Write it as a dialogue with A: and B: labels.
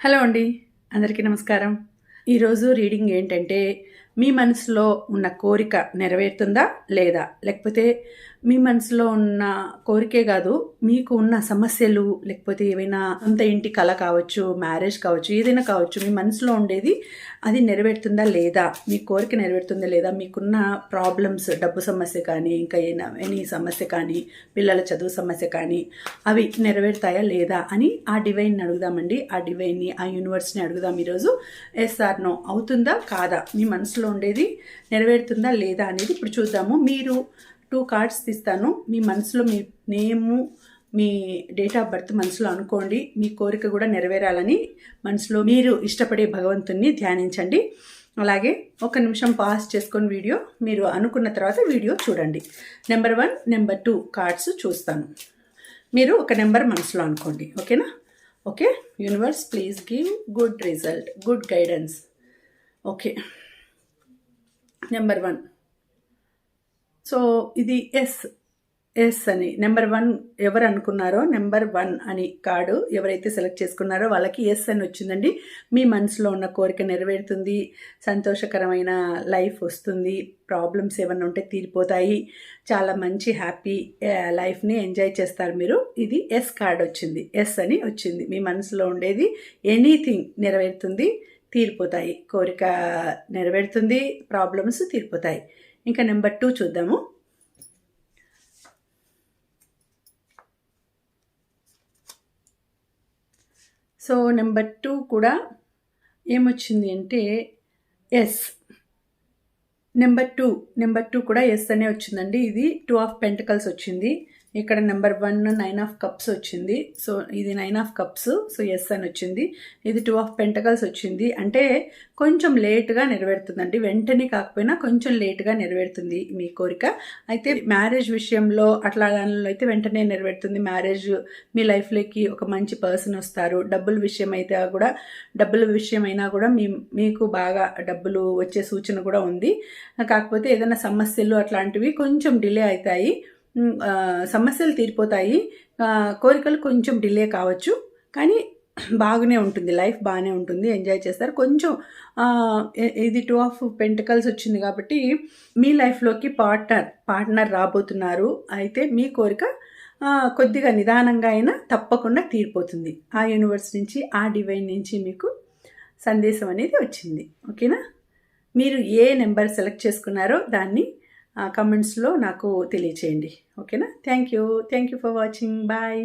A: Hello అండి అందరికీ నమస్కారం. ఈరోజు రీడింగ్ ఏంటంటే మీ మనసులో ఉన్న కోరిక నెరవేరుతుందా లేదా? లేకపోతే మీ మనసులో ఉన్న కోరికే కాదు మీకు ఉన్న సమస్యలు లేకపోతే ఏవైనా అంత ఇంటి కళ కావచ్చు మ్యారేజ్ కావచ్చు ఏదైనా కావచ్చు మీ మనసులో ఉండేది అది నెరవేరుతుందా లేదా? మీ కోరిక నెరవేరుతుందా లేదా? మీకున్న ప్రాబ్లమ్స్ డబ్బు సమస్య కానీ ఇంకా ఏనా ఎనీ సమస్య కానీ పిల్లల చదువు సమస్య కానీ అవి నెరవేరుతాయా లేదా అని ఆ డివైన్ని అడుగుదామండి. ఆ డివైన్ని ఆ యూనివర్స్ని అడుగుదాం ఈరోజు. ఎస్ఆర్ నో అవుతుందా కాదా? మీ మనసులో ఉండేది నెరవేరుతుందా లేదా అనేది ఇప్పుడు చూద్దాము. మీరు టూ కార్డ్స్ తీస్తాను. మీ మనసులో మీ నేము మీ డేట్ ఆఫ్ బర్త్ మనసులో అనుకోండి. మీ కోరిక కూడా నెరవేరాలని మనసులో మీరు ఇష్టపడే భగవంతుణ్ణి ధ్యానించండి. అలాగే ఒక నిమిషం పాస్ చేసుకొని వీడియో మీరు అనుకున్న తర్వాత వీడియో చూడండి. Number one number two cards చూస్తాను. మీరు ఒక నెంబర్ మనసులో అనుకోండి. ఓకేనా okay universe please give good result good guidance okay number one so ఇది ఎస్ ఎస్ అని. నెంబర్ వన్ ఎవరు అనుకున్నారో నెంబర్ వన్ అని కార్డు ఎవరైతే సెలెక్ట్ చేసుకున్నారో వాళ్ళకి ఎస్ అని వచ్చిందండి. మీ మనసులో ఉన్న కోరిక నెరవేరుతుంది సంతోషకరమైన లైఫ్ వస్తుంది ప్రాబ్లమ్స్ ఏమన్నా ఉంటే తీరిపోతాయి చాలా మంచి హ్యాపీ లైఫ్ని ఎంజాయ్ చేస్తారు మీరు. ఇది ఎస్ కార్డ్ వచ్చింది. ఎస్ అని వచ్చింది. మీ మనసులో ఉండేది ఎనీథింగ్ నెరవేరుతుంది తీరిపోతాయి. కోరిక నెరవేరుతుంది ప్రాబ్లమ్స్ తీరిపోతాయి. ఇంకా నెంబర్ టూ చూద్దాము. సో నెంబర్ టూ కూడా ఏమొచ్చింది అంటే yes. Number two number two కూడా ఎస్ అనే వచ్చిందండి. ఇది టూ ఆఫ్ పెంటకల్స్ వచ్చింది. ఇక్కడ number one nine of cups వచ్చింది. సో ఇది nine of cups. So yes అని వచ్చింది. ఇది టూ ఆఫ్ పెంటకల్స్ వచ్చింది. అంటే కొంచెం లేట్గా నెరవేరుతుందండి. వెంటనే కాకపోయినా కొంచెం లేట్గా నెరవేరుతుంది మీ కోరిక. అయితే మ్యారేజ్ విషయంలో అట్లా దానిలో అయితే వెంటనే నెరవేరుతుంది. మ్యారేజ్ మీ లైఫ్లోకి ఒక మంచి పర్సన్ వస్తారు. డబ్బుల విషయం అయితే కూడా డబ్బుల విషయమైనా కూడా మీ మీకు బాగా డబ్బులు వచ్చే సూచన కూడా ఉంది. కాకపోతే ఏదైనా సమస్యలు అట్లాంటివి కొంచెం డిలే అవుతాయి. సమస్యలు తీరిపోతాయి. కోరికలు కొంచెం డిలే కావచ్చు. కానీ బాగానే ఉంటుంది. లైఫ్ బాగానే ఉంటుంది. ఎంజాయ్ చేస్తారు. కొంచెం ఇది టూ ఆఫ్ పెంటికల్స్ వచ్చింది కాబట్టి మీ లైఫ్లోకి పార్ట్నర్ పార్ట్నర్ రాబోతున్నారు. అయితే మీ కోరిక కొద్దిగా నిదానంగా అయినా తప్పకుండా తీరిపోతుంది. ఆ యూనివర్స్ నుంచి ఆ డివైన్ నుంచి మీకు సందేశం అనేది వచ్చింది. ఓకేనా? మీరు ఏ నెంబర్ సెలెక్ట్ చేసుకున్నారో దాన్ని కమెంట్స్లో నాకు తెలియచేయండి. ఓకేనా thank you thank you for watching bye